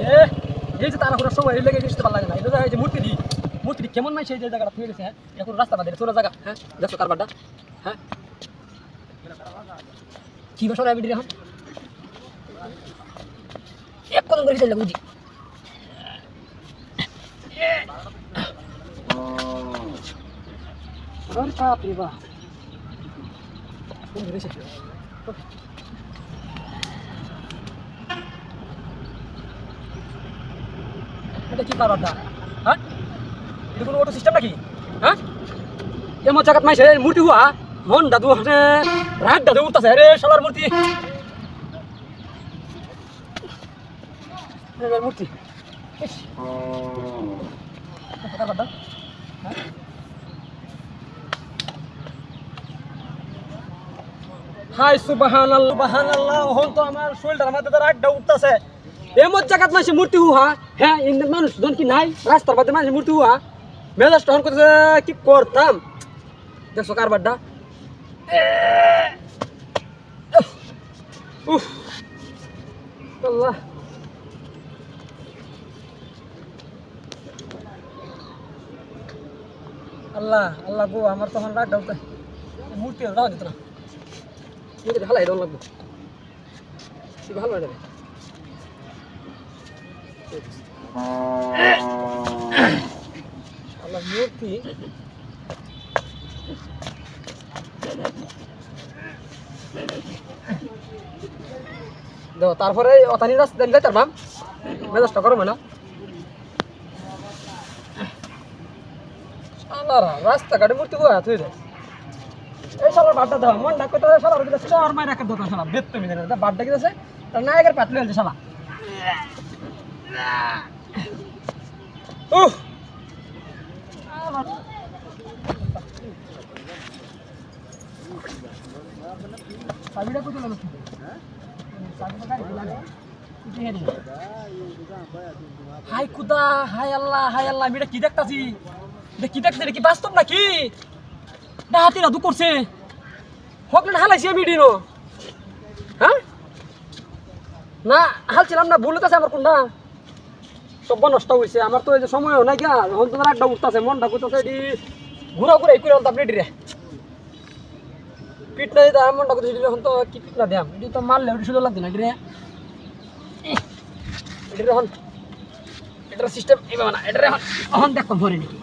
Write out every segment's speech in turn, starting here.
রে, এই যে তারা কোনো সময় লেগে গেছে ভালো লাগে না। এটা যে মূর্তি দি মূর্তি কেমন নাই সেই যে জায়গাটা থেকে গেছে হ্যাঁ? এখন রাস্তা বাদে চলে জায়গা হ্যাঁ? দেখছ কারবারটা? হ্যাঁ? কি বছর আমি এখন? এক কদম করে চলে বুঝি। বাপ। রে কোন ধরেছে এটা কি কারণটা? হ্যাঁ? এটা কোনো অটো সিস্টেম নাকি? হ্যাঁ? এমন জায়গাত মাইছে মূর্তি হুয়া। মন দাদু রাগ দাদু উঠতেছে রে, শালার মূর্তি। মূর্তি? হ্যাঁ? হাই, সুবহানাল্লাহ সুবহানাল্লাহ। হন তো আমার দাদা রাগটা উঠতেছে। এমন জায়গাত মাসে মূর্তি হুয়া হ্যাঁ ইন্দ্র মানুষ জন কি নাই? রাস্তার বাদে মানুষ মূর্তি হুয়া মেজাজ তখন করতেছে কি করতাম দেখছ কারবারটা উফ। আল্লাহ। আল্লাহ আল্লাহ গো আমার তখন রাগটা উঠতে মূর্তি না মূর্তি ভালো লাগবে। ভালো এটা তারপরে অতানি রাস্তা দিলে তার মাম করো না। রাস্তাঘাটে মূর্তি কোয়া তুই এই শালার বাড্ডা দাও মন ডাক করতে শালার চর দোকান জানো বাড্ডা কি আছে তার নায়কের পাতলে হয়েছে উহ চাবিটা কোথায় হাই খুদা, হাই আল্লাহ হাই আল্লাহ, আমি এটা কি দেখতাছি? কি এটা কি বাস্তব নাকি? ডাহাতি রাধু করছে। হকলেন হালাইছি আমি ডিনো হ্যাঁ? না, হালছিলাম না, ভুল আছে আমার কোনটা? সব নষ্ট হয়েছে আমার তো এই যে সময়ও নাই গা। হন তোমার আড্ডা উঠতেছে, মনটা করতেছে এটি ঘুরা ঘুরা করে হন তো আপনি ডিরে পিঠ না দিতে মনটা করতেছে হন তো কি পিঠ না দিয়াম? এটি তো মারলে ওটি সুন্দর লাগছে না ডিরে এটার এখন। এটার সিস্টেম এইভাবে না এটার এখন। এখন দেখো ভরে নাকি।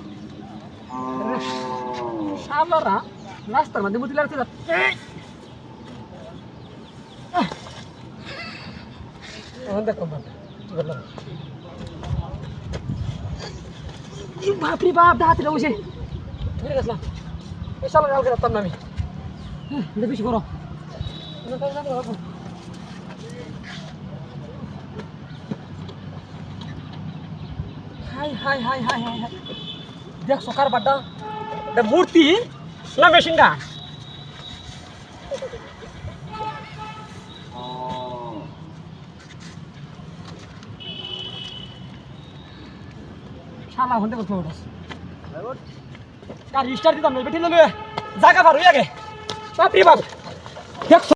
সামলারা রাস্তার মধ্যে মুতি লাগছে এখন দেখো ভরে বাপরে বাপ দাঁতিটা বসে। ধরে গেছিলাম। এই সামনে কালকে রাখতাম না আমি। এটা বেশি বড় হাই হাই হাই হাই হাই হাই। দেখ, সকার বাড্ডা মূর্তি না মেশিন গান শালা হন্ডে করতে ওটা। তার স্টার দিতাম না বেটি লবে জায়গা পার হয়ে আগে বাপরে বাপ। দেখছ